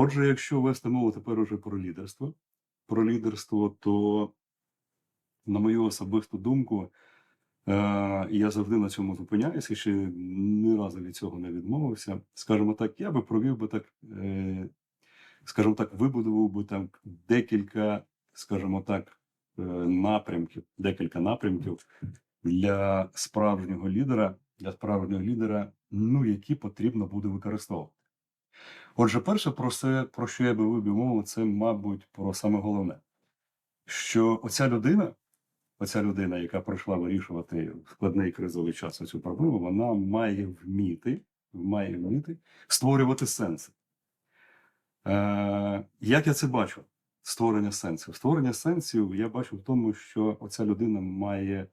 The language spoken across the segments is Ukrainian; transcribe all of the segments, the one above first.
Отже, якщо вести мову тепер уже про лідерство, про лідерство, то, на мою особисту думку, е, я завжди на цьому зупиняюся, ще ні разу від цього не відмовився. Скажімо так, я би провів би так, е, скажімо так, вибудував би там декілька, скажімо так, е, напрямків, декілька напрямків для справжнього лідера, для справжнього лідера, ну, які потрібно буде використовувати. Отже, перше, про це, про що я би вибив мову, це, мабуть, про саме головне, що оця людина, оця людина, яка прийшла вирішувати в складний кризовий час цю проблему, вона має вміти, має вміти створювати сенси. Е, як я це бачу? Створення сенсів. Створення сенсів я бачу в тому, що оця людина має,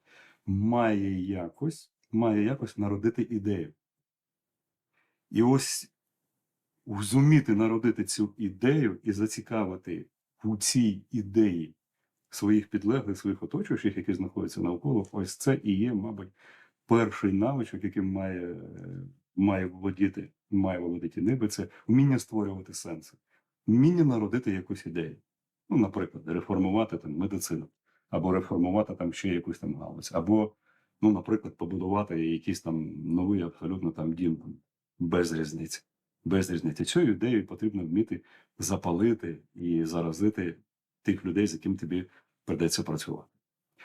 має якось, має якось народити ідею. І ось зуміти народити цю ідею і зацікавити у цій ідеї своїх підлеглих, своїх оточуючих, які знаходяться навколо, ось це і є, мабуть, перший навичок, яким має, має володіти, має володіти ниби, це вміння створювати сенси, вміння народити якусь ідею. Ну, наприклад, реформувати там медицину, або реформувати там ще якусь там галузь, або, ну, наприклад, побудувати якийсь там новий абсолютно там дім без різниці. Без різниці. Цю ідею потрібно вміти запалити і заразити тих людей, з яким тобі придеться працювати.